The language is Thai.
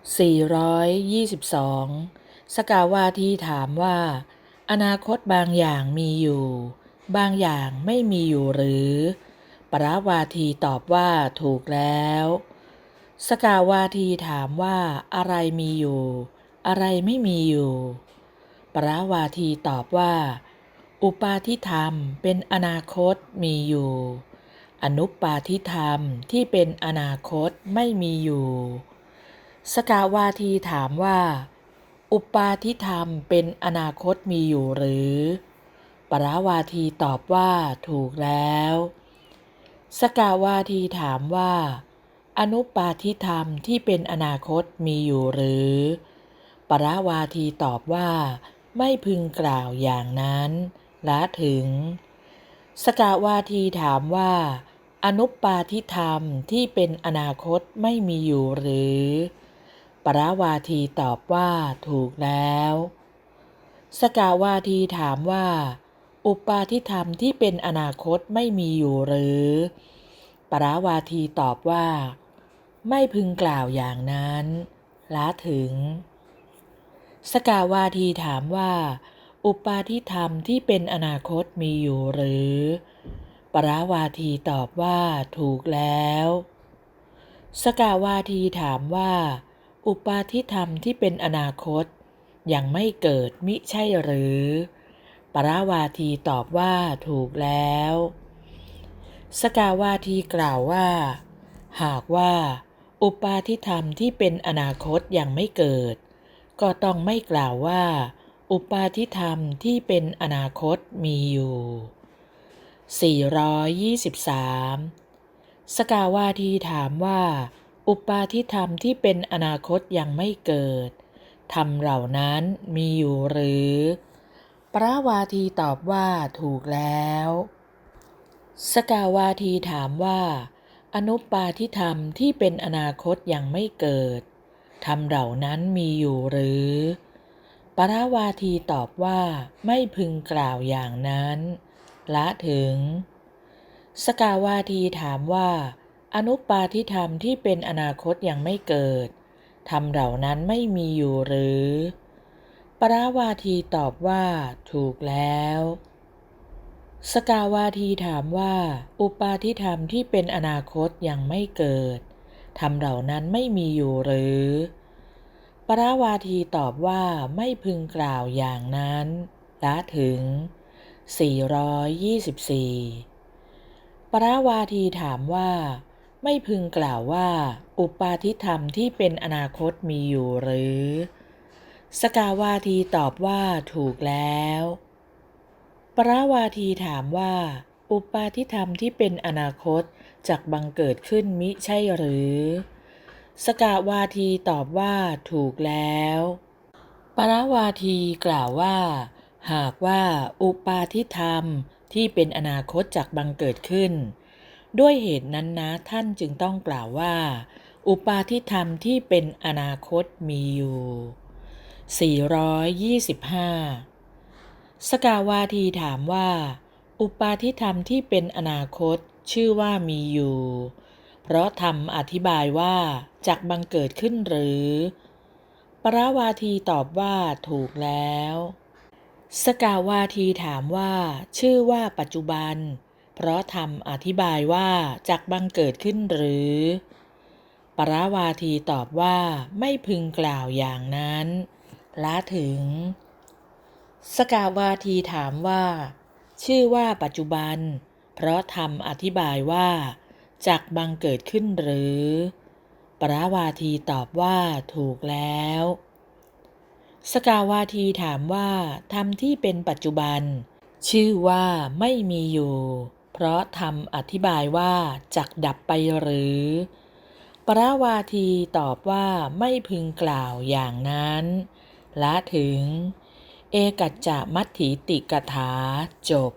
422 สกาวาทีถามว่า อนาคตบางอย่างมีอยู่ บางอย่างไม่มีอยู่หรือ ปราวาทีตอบว่าถูกแล้ว สกาวาทีถามว่าอะไรมีอยู่ อะไรไม่มีอยู่ ปราวาทีตอบว่า อุปาทิธรรมเป็นอนาคตมีอยู่ อนุปาทิธรรมที่เป็นอนาคตไม่มีอยู่ สกาวาทีถามว่า อุปาทิธรรมเป็นอนาคตมีอยู่หรือ ปราวาทีตอบว่าถูกแล้ว สกาวาทีถามว่า อนุปาทิธรรมที่เป็นอนาคตมีอยู่หรือ ปราวาทีตอบว่า ไม่พึงกล่าวอย่างนั้นละถึง สกาวาทีถามว่า อนุปาทิธรรมที่เป็นอนาคตไม่มีอยู่หรือ ปราวาทีตอบว่าถูกแล้ว สกาวาทีถามว่า อุปาทิธรรมที่เป็นอนาคตไม่มีอยู่หรือ ปราวาทีตอบว่า ไม่พึงกล่าวอย่างนั้นละถึง สกาวาทีถามว่า อุปาทิธรรมที่เป็นอนาคตมีอยู่หรือ ปราวาทีตอบว่าถูกแล้ว สกาวาทีถามว่า อุปาทิธรรมที่เป็นอนาคต ยังไม่เกิดมิใช่หรือ ปราวาทีตอบว่าถูกแล้ว สกาวาทีกล่าวว่า หากว่า อุปาทิธรรมที่เป็นอนาคตยังไม่เกิด ก็ต้องไม่กล่าวว่า อุปาทิธรรมที่เป็นอนาคตมีอยู่ 423 สกาวาทีถามว่า อุปาทิธรรมที่เป็นอนาคตยังไม่เกิด ธรรมเหล่านั้นมีอยู่หรือปราวาทีตอบว่าถูกแล้ว สกาวาทีถามว่า อนุปาทิธรรมที่เป็นอนาคตยังไม่เกิด ธรรมเหล่านั้นมีอยู่หรือปราวาทีตอบว่าไม่พึงกล่าวอย่างนั้น ละถึง สกาวาทีถามว่า อนุปาทิธรรมที่เป็นอนาคตยังไม่เกิดธรรมเหล่านั้นไม่มีอยู่หรือ ปราวาทีตอบว่า ถูกแล้ว สกาวาทีถามว่า อุปาทิธรรมที่เป็นอนาคตยังไม่เกิดธรรมเหล่านั้นไม่มีอยู่หรือ ปราวาทีตอบว่าไม่พึงกล่าวอย่างนั้นละถึง 424 ปราวาทีถามว่า ไม่พึงกล่าวว่า อุปาทิธรรมที่เป็นอนาคตมีอยู่หรือ สกาวาทีตอบว่าถูกแล้ว ปราวาทีถามว่า อุปาทิธรรมที่เป็นอนาคตจักบังเกิดขึ้นมิใช่หรือ สกาวาทีตอบว่าถูกแล้ว ปราวาทีกล่าวว่า หากว่าอุปาทิธรรมที่เป็นอนาคตจักบังเกิดขึ้น ด้วยเหตุนั้นนะท่านจึงต้องกล่าวว่า อุปาทิธรรมที่เป็นอนาคตมีอยู่ 425 สกาวาทีถามว่า อุปาทิธรรมที่เป็นอนาคตชื่อว่ามีอยู่ เพราะธรรมอธิบายว่าจักบังเกิดขึ้นหรือ ปราวาทีตอบว่าถูกแล้ว สกาวาทีถามว่า ชื่อว่าปัจจุบัน เพราะธรรมอธิบายว่าจักบังเกิดขึ้นหรือ ปราวาทีตอบว่าไม่พึงกล่าวอย่างนั้น ละถึง สกาวาทีถามว่า ชื่อว่าปัจจุบัน เพราะธรรมอธิบายว่าจักบังเกิดขึ้นหรือ ปราวาทีตอบว่าถูกแล้ว สกาวาทีถามว่าธรรมที่เป็นปัจจุบัน ชื่อว่าไม่มีอยู่ เพราะธรรมอธิบายว่าจักดับไปหรือ ปราวาทีตอบว่าไม่พึงกล่าวอย่างนั้นละถึง เอกัจจะมัตถิติกถาจบ